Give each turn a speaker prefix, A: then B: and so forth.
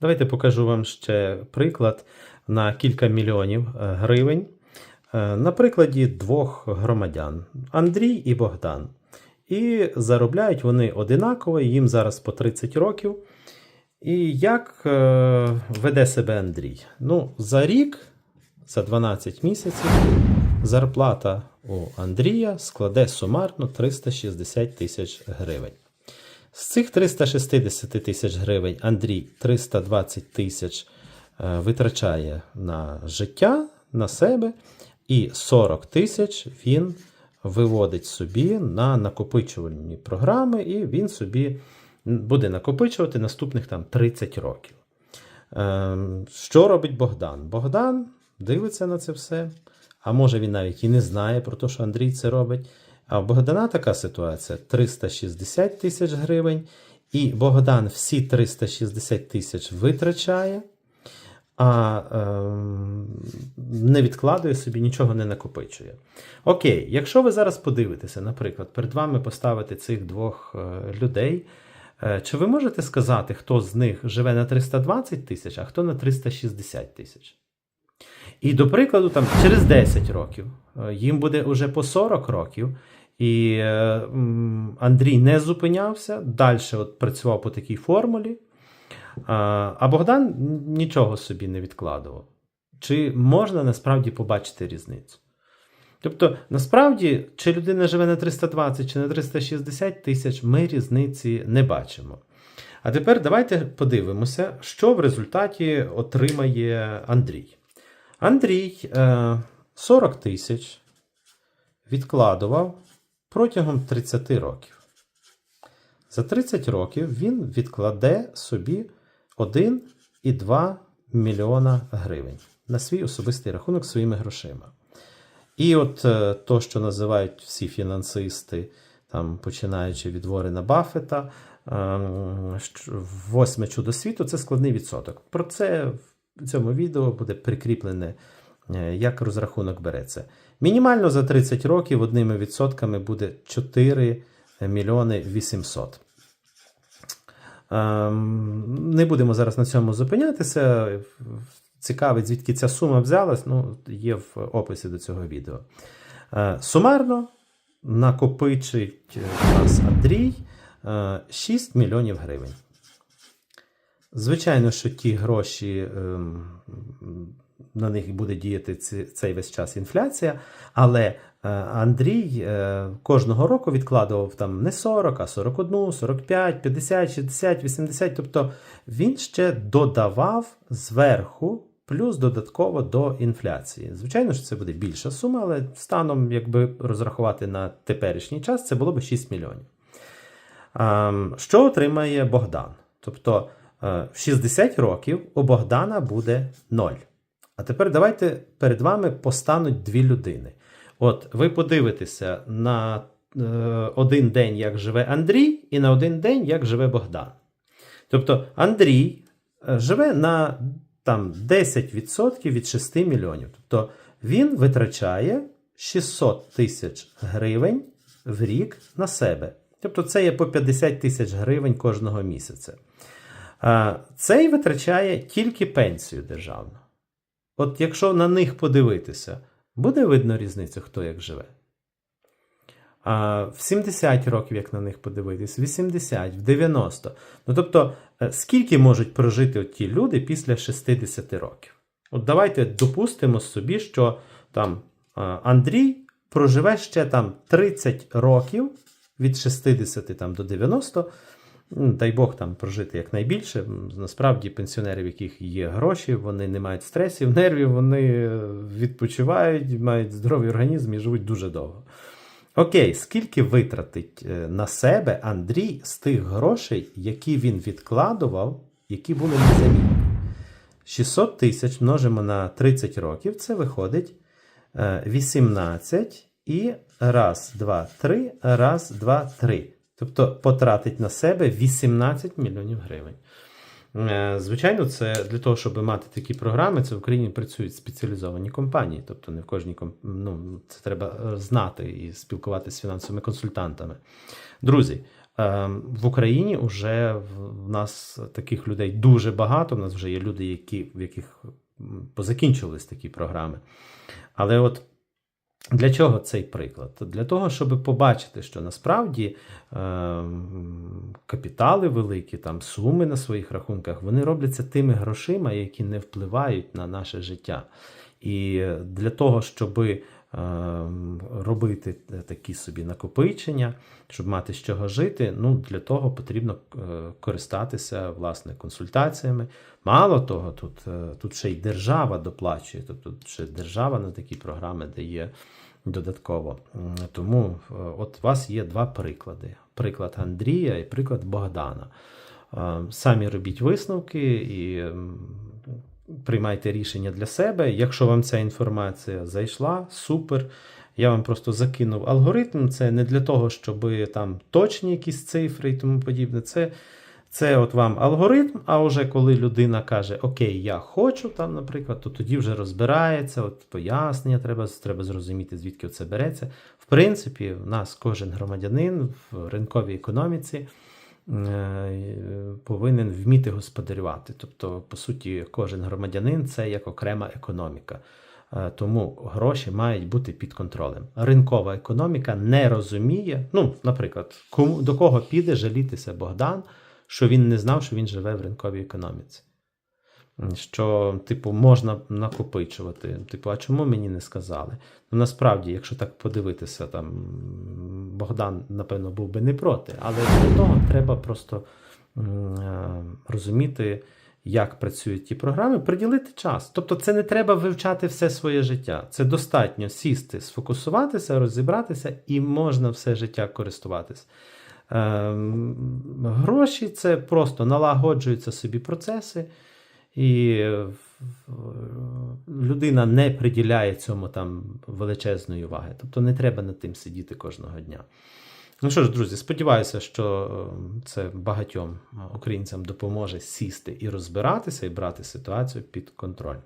A: Давайте покажу вам ще приклад на кілька мільйонів е, гривень. Е, На прикладі двох громадян Андрій і Богдан. І заробляють вони одинаково, їм зараз по 30 років. І як е, веде себе Андрій? Ну, за рік, за 12 місяців, зарплата у Андрія складе сумарно 360 тисяч гривень. З цих 360 тисяч гривень Андрій 320 тисяч е, витрачає на життя, на себе, і 40 тисяч він виводить собі на накопичувальні програми, і він собі буде накопичувати наступних там 30 років. Ем, Що робить Богдан? Богдан дивиться на це все, а може він навіть і не знає про те, що Андрій це робить. А в Богдана така ситуація: 360 тисяч гривень, і Богдан всі 360 тисяч витрачає, а ем, не відкладує собі, нічого не накопичує. Окей, якщо ви зараз подивитеся, наприклад, перед вами поставити цих двох е, людей, е, чи ви можете сказати, хто з них живе на 320 тисяч, а хто на 360 тисяч? І до прикладу, там через 10 років е, їм буде уже по 40 років, і е, Андрій не зупинявся, далі от працював по такій формулі, а, Богдан нічого собі не відкладував. Чи можна насправді побачити різницю? Тобто, насправді, чи людина живе на 320 чи на 360 тисяч, ми різниці не бачимо. А тепер давайте подивимося, що в результаті отримає Андрій. Андрій е, 40 тисяч відкладував протягом 30 років. За 30 років він відкладе собі 1,2 мільйона гривень на свій особистий рахунок своїми грошима. І от е, то, що називають всі фінансисти, там, починаючи від Ворена Баффета, ем, восьме чудо світу це складний відсоток. Про це в цьому відео буде прикріплене, як розрахунок береться. Мінімально за 30 років одними відсотками буде 4 мільйони 800. Ем, Не будемо зараз на цьому зупинятися. Цікавить, звідки ця сума взялась, ну, є в описі до цього відео. Е, Сумарно накопичить е, нас Андрій е, 6 мільйонів гривень. Звичайно, що ті гроші ем, на них буде діяти цей весь час інфляція, але е, Андрій е, кожного року відкладував там не 40, а 41, 45, 50, 60, 80. Тобто він ще додавав зверху, плюс додатково до інфляції. Звичайно, що це буде більша сума, але станом, якби розрахувати на теперішній час, це було б 6 мільйонів. Ем, Що отримає Богдан? Тобто е, в 60 років у Богдана буде 0. А тепер давайте перед вами постануть дві людини. От ви подивитеся на е, один день, як живе Андрій, і на один день, як живе Богдан. Тобто Андрій е, живе на там, 10% від 6 мільйонів. Тобто він витрачає 600 тисяч гривень в рік на себе. Тобто це є по 50 тисяч гривень кожного місяця. Цей витрачає тільки пенсію державну. От якщо на них подивитися, буде видно різницю, хто як живе. А в 70 років, як на них подивитись, в 80, в 90. Ну тобто, е, скільки можуть прожити от ті люди після 60 років? От давайте допустимо собі, що там Андрій проживе ще там 30 років від 60 там, до 90. Ну, Дай Бог там прожити якнайбільше. Насправді, пенсіонери, в яких є гроші, вони не мають стресів, нервів, вони е, відпочивають, мають здоровий організм і живуть дуже довго. Окей, скільки витратить е, на себе Андрій з тих грошей, які він відкладував, які були незамінні? 600 тисяч множимо на 30 років, це виходить е, 18 і раз, два, три, раз, два, три. Тобто потратить на себе 18 мільйонів гривень. Е, Звичайно, це для того, щоб мати такі програми, це в Україні працюють спеціалізовані компанії. Тобто не в кожній ну, це треба е, знати і спілкуватися з фінансовими консультантами. Друзі, Е, В Україні вже в нас таких людей дуже багато. У нас вже є люди, які, в яких м, позакінчувались такі програми. Але от для чого цей приклад? Для того, щоб побачити, що насправді е, капітали великі, там суми на своїх рахунках, вони робляться тими грошима, які не впливають на наше життя. І для того, щоб робити такі собі накопичення, щоб мати з чого жити, ну, для того потрібно е, користатися власне консультаціями. Мало того, тут, е, тут ще й держава доплачує, тобто ще держава на такі програми дає додатково. Тому е, от у вас є два приклади: приклад Андрія і приклад Богдана. Е, Самі робіть висновки і приймайте рішення для себе. Якщо вам ця інформація зайшла, супер. Я вам просто закинув алгоритм. Це не для того, щоб там точні якісь цифри і тому подібне. Це, це от вам алгоритм. А вже коли людина каже, Окей, я хочу там, наприклад, то тоді вже розбирається, от пояснення треба, треба зрозуміти, звідки це береться. В принципі, в нас кожен громадянин в ринковій економіці повинен вміти господарювати. Тобто, по суті, кожен громадянин це як окрема економіка. Е, Тому гроші мають бути під контролем. Ринкова економіка не розуміє. Ну, наприклад, кому до кого піде жалітися Богдан, що він не знав, що він живе в ринковій економіці. Що, типу, можна накопичувати. Типу, а чому мені не сказали? Ну, насправді, якщо так подивитися, там Богдан, напевно, був би не проти, але для того треба просто е, розуміти, як працюють ті програми, приділити час. Тобто, це не треба вивчати все своє життя. Це достатньо сісти, сфокусуватися, розібратися, і можна все життя користуватись. Ем, Гроші це просто налагоджуються собі процеси, і е, людина не приділяє цьому там величезної уваги. Тобто не треба над тим сидіти кожного дня. Ну що ж, друзі, сподіваюся, що е, це багатьом е, українцям допоможе сісти і розбиратися, і брати ситуацію під контроль.